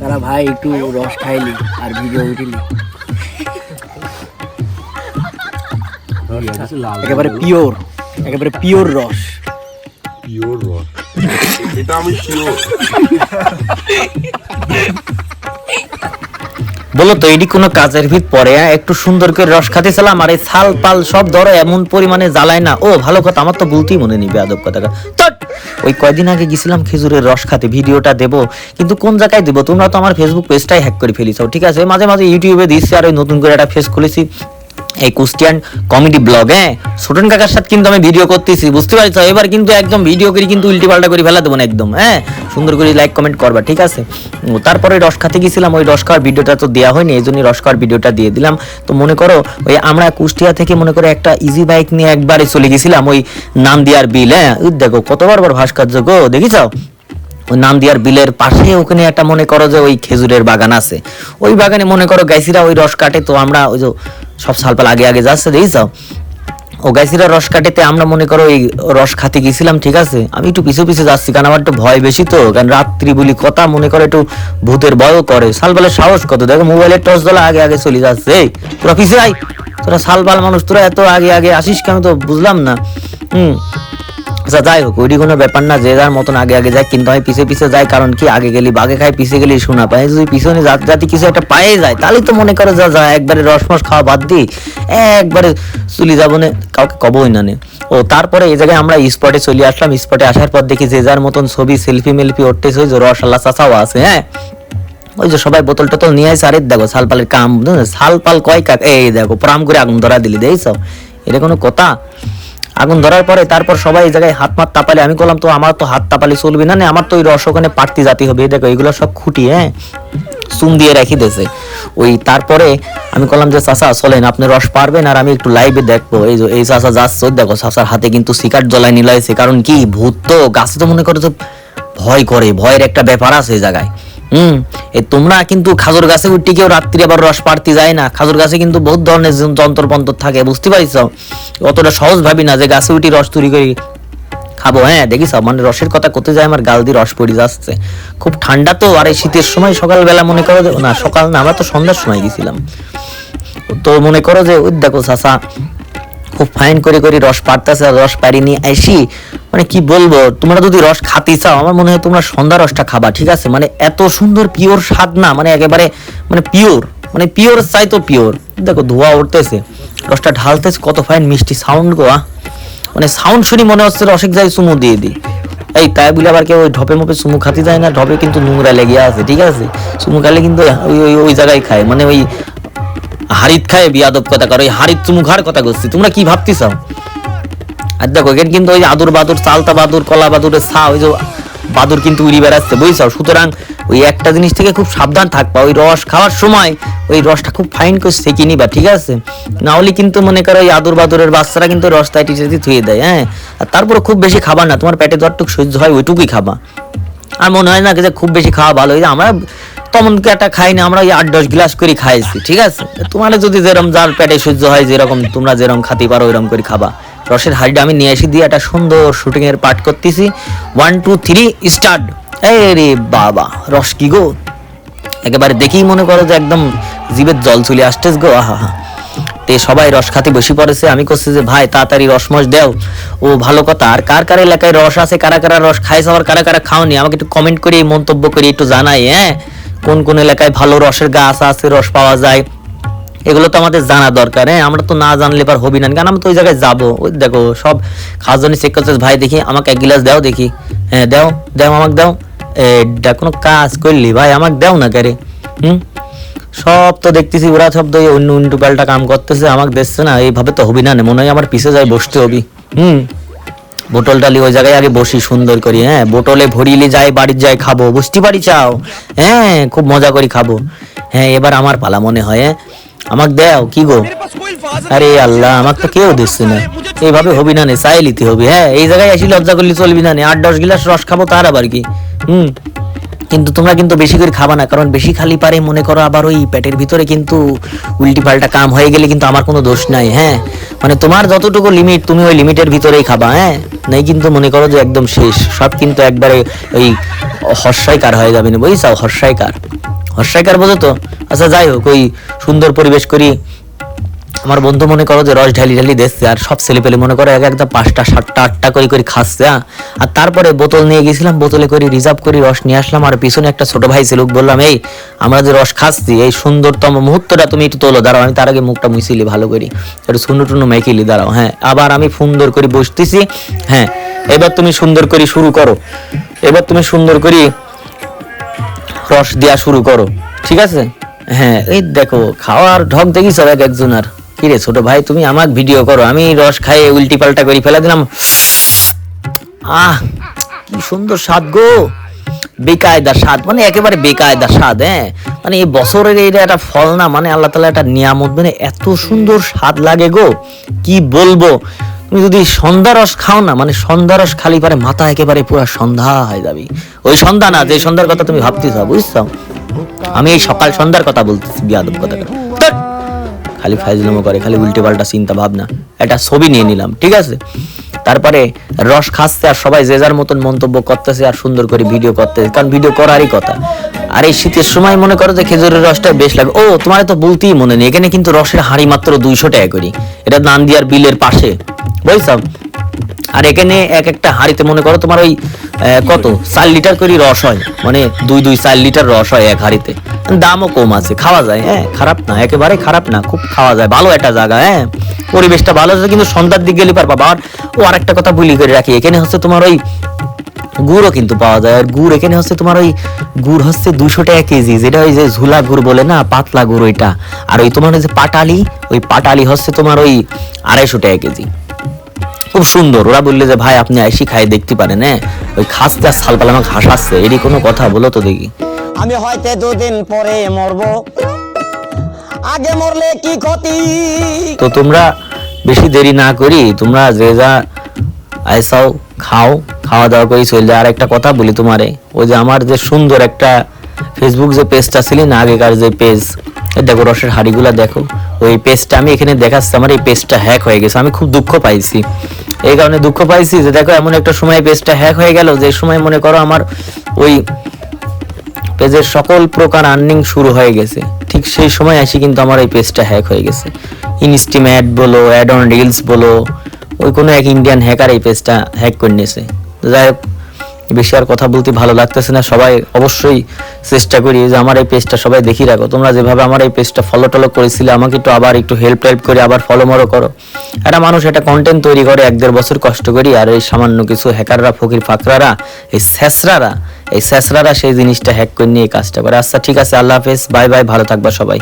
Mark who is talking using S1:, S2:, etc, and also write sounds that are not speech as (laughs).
S1: তারা ভাই একটু রস খাইলি আর ভিডিও উঠিলি। একেবারে পিওর একেবারে পিওর রস।
S2: পিওর রস। এটা আমি শিওর (laughs)
S3: বলো তো এটি কোনো কাজের ভিত পরে হ্যাঁ? একটু সুন্দর করে রস খাতে ছিলাম আর এই ছাল পাল সব ধরো, এমন পরিমাণে জ্বালায় না। ও, ভালো কথা, আমার তো বলতেই মনে নিবে আদব কথা। ওই কয়দিন আগে গেছিলাম খেজুরের রস খাতে, ভিডিওটা দেব, কিন্তু কোন জায়গায় দেবো? তোমরা তো আমার ফেসবুক পেজটাই হ্যাক করে ফেলিছো, ঠিক আছে? মাঝে মাঝে ইউটিউবে দিচ্ছি, আর ওই নতুন করে একটা ফেস খুলেছি। এই কুস্টিয়ান কমেডি ব্লগ হ্যাঁ? ছোটন কাকার সাথে কিন্তু আমি ভিডিও করতেছি, বুঝতে পারছ? এবার কিন্তু একদম ভিডিও করে কিন্তু উল্টি পাল্টা করে ফেলা দেবো না একদম হ্যাঁ? সুন্দর করে লাইক কমেন্ট করবা, ঠিক আছে? তারপরে রস খাতে গেছিলাম, ওই রস খাওয়ার ভিডিওটা তো দেওয়া হয়নি, এই জন্যই রস খাওয়ার ভিডিওটা দিয়ে দিলাম। তো মনে করো, ওই আমরা কুষ্টিয়া থেকে মনে করো একটা ইজি বাইক নিয়ে একবারে চলে গেছিলাম, ওই নাম দিয়ার বিল হ্যাঁ? দেখো, কতবার বার ভাস্কর্য গো দেখিছাও ওই নাম দিয়ার বিলের পাশে ওখানে একটা মনে করো যে ওই খেজুরের বাগান আছে। ওই বাগানে মনে করো গাইসিরা ওই রস কাটে, তো আমরা ওই যে সব সালপাল আগে আগে যাচ্ছে, দেখছ? ও গাইসিরা রস কাটিতে, আমরা মনে করো এই রস খাতে গেছিলাম, ঠিক আছে? আমি একটু পিছু পিছু যাচ্ছি, কারণ আমার একটু ভয় বেশি তো, কারণ রাত্রি বলি কথা, মনে করো একটু ভূতের ভয়ও করে। সালপালের সাহস কত? দেখো, মোবাইলের টর্চ দলা আগে আগে চলে যাচ্ছে। তোরা পিছিয়ে আই তোরা সালপাল মানুষ, তোরা এত আগে আগে আসিস কেন তো, বুঝলাম না। হুম। আচ্ছা যাই হোক ওইটি কোনো ব্যাপার না, যে যার মতন আগে আগে যায় কিন্তু আমি পিছে পিছে যাই, কারণ কি, আগে গেলি বাগে খাই পিছে গেলি শোনা পাই যদি পিছনে জাতি জাতি কিছু একটা পায়ে যায় তাহলে তো মনে করো যা যা, একবারে রসমস খাওয়া বাদ দিই একবারে চুলি যাব না, কাউকে কবই না নে। ও, তারপরে এই জায়গায় আমরা স্পটে চলে আসলাম স্পটে আসার পর দেখি যে যার মতন ছবি সেলফি মেলফি উঠতেছে, ওই যে রস আল্লাহ চাচাও আছে হ্যাঁ? ওই যে সবাই বোতল টোতল নিয়ে আসে আরে দেখো সালপালের কাম সালপাল কয় কাক এই দেখো, প্রাম করে আগুন ধরা দিলি, দেখছ? এটা কোনো কথা? আগুন ধরার পরে তারপর সবাই এই জায়গায় হাত মাত তাপালে। আমি বললাম তো আমার তো হাত তাপালে চলবে না আমার তো ওই রস ওখানে পাটতি জাতি হবে। দেখো, এগুলো সব খুঁটি হ্যাঁ? চুন দিয়ে রাখি দেছে ওই তারপরে আমি বললাম যে, চাচা, চলেন, আপনি রস পারবেন আর আমি একটু লাইভে দেখব। এই যে, এই চাচা যাচ্ছে দেখো, চাচার হাতে কিন্তু সিকার জ্বলাই নিলাইছে। কারণ কি, ভূত তো, গাছে তো মনে করে যে ভয় করে, ভয়ের একটা ব্যাপার আছে এই জায়গায়। হুম। এই তোমরা কিন্তু খাজুর গাছে উঠতে কেউ রাত্রি আবার রস পাড়তে যায় না। খাজুর গাছে কিন্তু বহুত ধরনের যন্ত্র পন্ত্র থাকে, বুঝতে পারিস? অতটা সহজ ভাবি না যে গাছে উঠি রস তৈরি করি খাব। হ্যাঁ দেখিস মানে রসের কথা করতে যায়? আমার গাল দিয়ে রস পড়ে যাচ্ছে। খুব ঠান্ডা তো, আর এই শীতের সময় সকালবেলা মনে করো না, সকাল না, আমরা তো সন্ধ্যার সময় গেছিলাম। তো মনে করো যে, ওই চাচা খুব ফাইন করে করে রস পাড়তেছে আর রস পাড়ি নিয়ে আসি মানে কি বলব, তোমরা যদি রস খাতে চাও, আমার মনে হয় তোমরা সন্ধ্যা রসটা খাবা, ঠিক আছে? মানে এত সুন্দর পিওর স্বাদ না মানে একেবারে মানে পিওর মানে পিওর চাই তো পিওর দেখো ধোয়া উঠতেছে, রসটা ঢালতেছে, কত ফাইন মিষ্টি সাউন্ড গো, আহ। মানে সাউন্ড শুনি মনে হচ্ছে রসিক যাই চুমু দিয়ে দিই। এই তাই বলে আবার কেউ ওই ঢপে মপে চুমু খাতে যায় না, ঢপে কিন্তু নোংরা লেগে আছে, ঠিক আছে? চুমু খালে কিন্তু ওই ওই জায়গায় খায় মানে ওই হারিত খায় বিয়াদব কথা করে হারিত চুমু কথা করছি তোমরা কি ভাবতেছ? আর দেখো, এখানে কিন্তু ওই আদুর বাদুর, চালতা বাদুর, কলা বাদুরের ছা, ওই যে বাদুর কিন্তু উড়ি বেড়াচ্ছে, বুঝছ? সুতরাং ওই একটা জিনিস থেকে খুব সাবধান থাকবা। ওই রস খাওয়ার সময় ওই রসটা খুব ফাইন করে সেকে নিবা ঠিক আছে? না হলে কিন্তু মনে করো ওই আদুর বাদুরের বাচ্চারা কিন্তু রস তাই টিচে ধুয়ে দেয় হ্যাঁ? আর তারপরে খুব বেশি খাবার না, তোমার পেটে যতটুকু সহ্য হয় ওইটুকুই খাবা। আর মনে হয় না যে খুব বেশি খাওয়া ভালো। হয়েছে আমরা তেমন কি একটা খাই না, আমরা ওই আট দশ গ্লাস করে খাইছি, ঠিক আছে? তোমার যদি যেরকম যার পেটে সহ্য হয়, যেরকম তোমরা যেরকম খাতে পারো ওইরকম করে খাবা। রসের হাড়িটা আমি নিয়ে এসে দিয়ে একটা সুন্দর শুটিং এর পাঠ করতেছি। ওয়ান টু থ্রি স্টার্ট এই রে বাবা, রস কি গো? একেবারে দেখেই মনে করো যে একদম জিভের জল চলে আসতেস গো, আহা হা তে সবাই রস খাতে বসে পড়েছে। আমি করছি যে, ভাই, তাড়াতাড়ি রসমস দেও। ও ভালো কথা। আর কার কার এলাকায় রস আছে, কারা কারা রস খাইছে, আবার কারা কারা খাওনি? আমাকে একটু কমেন্ট করে মন্তব্য করে একটু জানাই হ্যাঁ? কোন কোন এলাকায় ভালো রসের গাছ আছে, রস পাওয়া যায়? এগুলো তো আমাদের জানা দরকার হ্যাঁ? আমরা তো না জানলে এবার হবি না। কারণ আমি তো ওই জায়গায় যাব। ওই দেখো, সব খাওয়ার চেক করছে, ভাই, দেখি, আমাকে এক গিলাস দাও দেখি। হ্যাঁ দাও দাও, আমাকে দাও। এটা কোনো কাজ করলি, ভাই, আমাকে দাও না কারে, হুম? সব তো দেখতেছি ওরা সব তো অন্য উল্টো পাল্টা কাম করতেছে আমাকে দেখছে না এইভাবে তো হবি না নে, মনে হয় আমার পিছে যায় বসতে হবি। হুম। বোতল ডালি ওই জায়গায় আগে বসি সুন্দর করি হ্যাঁ বোটলে ভরিলে যাই বাড়ির যাই খাব বুঝতে পারি চাও? হ্যাঁ খুব মজা করে খাব। হ্যাঁ এবার আমার পালা মনে হয় হ্যাঁ। আমাকে দেও কি গো? আরে আল্লাহ আমাকে তো কেউ দিচ্ছে না। এইভাবে হবি না নে চাই লিতে হবে হ্যাঁ। এই জায়গায় এসে লজ্জা করলে চলবি না নে। আট দশ গিলাস রস খাব তার আবার কি? হুম। কিন্তু তোমরা কিন্তু বেশি করে খাবা না, কারণ বেশি খালি পারে মনে করো আবার ওই পেটের ভিতরে কিন্তু উল্টি পাল্টা কাম হয়ে গেলে কিন্তু আমার কোনো দোষ নাই হ্যাঁ? মানে তোমার যতটুকু লিমিট তুমি ওই লিমিটের ভিতরেই খাবা হ্যাঁ? নাই কিন্তু মনে করো যে একদম শেষ, সব কিন্তু একবারে ওই হর্ষাইকার হয়ে যাবে না বুঝছাও হর্ষাইকার। হর্ষাকার বোঝো তো? আচ্ছা যাই হোক, ওই সুন্দর পরিবেশ করি আমার বন্ধু মনে করো যে রস ঢালি ঢালি দেখছে আর সব ছেলে পেলে মনে করো এক একটা পাঁচটা, সাতটা, আটটা করে করে খাচ্ছে হ্যাঁ? আর তারপরে বোতল নিয়ে গেছিলাম, বোতলে করে রিজার্ভ করে রস নিয়ে আসলাম, আর পিছনে একটা ছোট ভাই ছিল, বললাম, এই, আমরা যে রস খাচ্ছি, এই সুন্দরতম মুহূর্তটা তুমি একটু তোলো, দাঁড়াও, আমি তার আগে মুখটা মুছিলি ভালো করি, একটু সুন্দর টুন্ড মেকিলি দাঁড়াও হ্যাঁ? আবার আমি সুন্দর করে বসতেছি হ্যাঁ এবার তুমি সুন্দর করে শুরু করো, এবার তুমি সুন্দর করে রস দেওয়া শুরু করো, ঠিক আছে? হ্যাঁ এই দেখো, খাওয়ার ঢক দেখি সব এক একজন আর কি রে ছোট ভাই, তুমি আমার ভিডিও করো, আমি রস খাইয়ে উল্টি পাল্টা করে ফেলে দিলাম। আহ, কি সুন্দর স্বাদ গো। বেকায়দা স্বাদ মানে একেবারে বেকায়দা স্বাদ হ্যাঁ? মানে এই বছরের এইটা একটা ফল না মানে আল্লাহ তালা একটা নিয়ামত মানে এত সুন্দর স্বাদ লাগে গো। কি বলব, তুমি যদি সন্ধ্যা রস খাও না মানে সন্ধ্যা রস খালি পারে মাথা একেবারে পুরো সন্ধ্যা হয়ে যাবে। ওই সন্ধ্যা না, যে সন্ধ্যার কথা তুমি ভাবতেছ, বুঝছ? আমি এই সকাল সন্ধ্যার কথা বলতেছি, বিয়াদব কথা খালি ফাইজলামো করে, খালি উল্টে পাল্টা চিন্তা ভাবনা। একটা ছবি নিয়ে নিলাম, ঠিক আছে? তারপরে রস খাচ্ছে আর সবাই যে যার মতন মন্তব্য করতেছে আর সুন্দর করে ভিডিও করতেছে, কারণ ভিডিও করারই কথা। আর এই শীতের সময় মনে করো যে খেজুরের রসটা বেশ লাগে। ও, তোমার তো বলতেই মনে নেই, এখানে কিন্তু রসের হাঁড়ি মাত্র দুইশো টাকা করি। এটা নান্দিয়ার বিলের পাশে, বুঝছ? আর এখানে এক একটা হাঁড়িতে, মনে করো তোমার ওই কত? চার লিটার করে রস হয়। মানে দুই দুই, চার লিটার রস হয় এক হাঁড়িতে। দামও কম আছে, খাওয়া যায় হ্যাঁ খারাপ না, একেবারে খারাপ না, খুব খাওয়া যায়, ভালো একটা জায়গা হ্যাঁ পরিবেশটা ভালো আছে, কিন্তু সন্ধ্যার দিক গেলে পারবা। আর ও আরেকটা কথা বলি করে রাখি, এখানে হচ্ছে তোমার ওই গুড়ও কিন্তু পাওয়া যায়, আর গুড় এখানে হচ্ছে তোমার ওই গুড় হচ্ছে দুশো টাকা কেজি, যেটা ওই যে ঝুলা গুড় বলে না, পাতলা গুড় ওইটা। আর ওই তোমার ওই যে পাটালি, ওই পাটালি হচ্ছে তোমার ওই আড়াইশো টাকা কেজি। খুব সুন্দর। ওরা বললে যে ভাই আপনি আইসি খাই দেখতে পারেন হ্যাঁ? ওই খাসতে আর সালপাল আমাকে হাসাচ্ছে। এরই কোনো কথা বলো তো দেখি।
S4: আমি হয়তো দুদিন পরে মরব। আগে মরলে কি ক্ষতি?
S3: তো তোমরা বেশি দেরি না করি তোমরা যে যা আইসাও খাও খাওয়া দাওয়া করি চলে আর একটা কথা বলি তোমারে। ওই যে আমার যে সুন্দর একটা ফেসবুক যে পেজটা ছিল না আগেকার যে পেজ দেখো রসের হাড়িগুলা দেখো। ওই পেজটা আমি এখানে দেখাচ্ছি আমার এই পেজটা হ্যাক হয়ে গেছে। আমি খুব দুঃখ পাইছি। এই কারণে দুঃখ পাইছি যে দেখো, এমন একটা সময় পেজটা হ্যাক হয়ে গেল যে সময় মনে করো আমার ওই পেজের সকল প্রকার আর্নিং শুরু হয়ে গেছে। ঠিক সেই সময় আসি কিন্তু আমার এই পেজটা হ্যাক হয়ে গেছে। ইনস্টিম অ্যাড বলো অ্যাড অন রিলস বলো, ওই কোনো এক ইন্ডিয়ান হ্যাকার এই পেজটা হ্যাক করে নিয়েছে। যাই হোক বেশি আর কথা বলতে ভালো লাগতেছে না। সবাই অবশ্যই চেষ্টা করি যে আমার এই পেজটা সবাই দেখি রাখো। তোমরা যেভাবে আমার এই পেজটা ফলো টলো করেছিলে, আমাকে একটু আবার একটু হেল্প টেল্প করে আবার ফলো মরো করো। একটা মানুষ একটা কন্টেন্ট তৈরি করে, এক দেড় বছর কষ্ট করি, আর এই সামান্য কিছু হ্যাকাররা ফকির ফাকরারা, এই স্যাসরারা এই স্যাসরারা সেই জিনিসটা হ্যাক করে নিয়ে কাজটা করে। আচ্ছা ঠিক আছে, আল্লাহ হাফেজ, বাই বাই, ভালো থাকবা সবাই।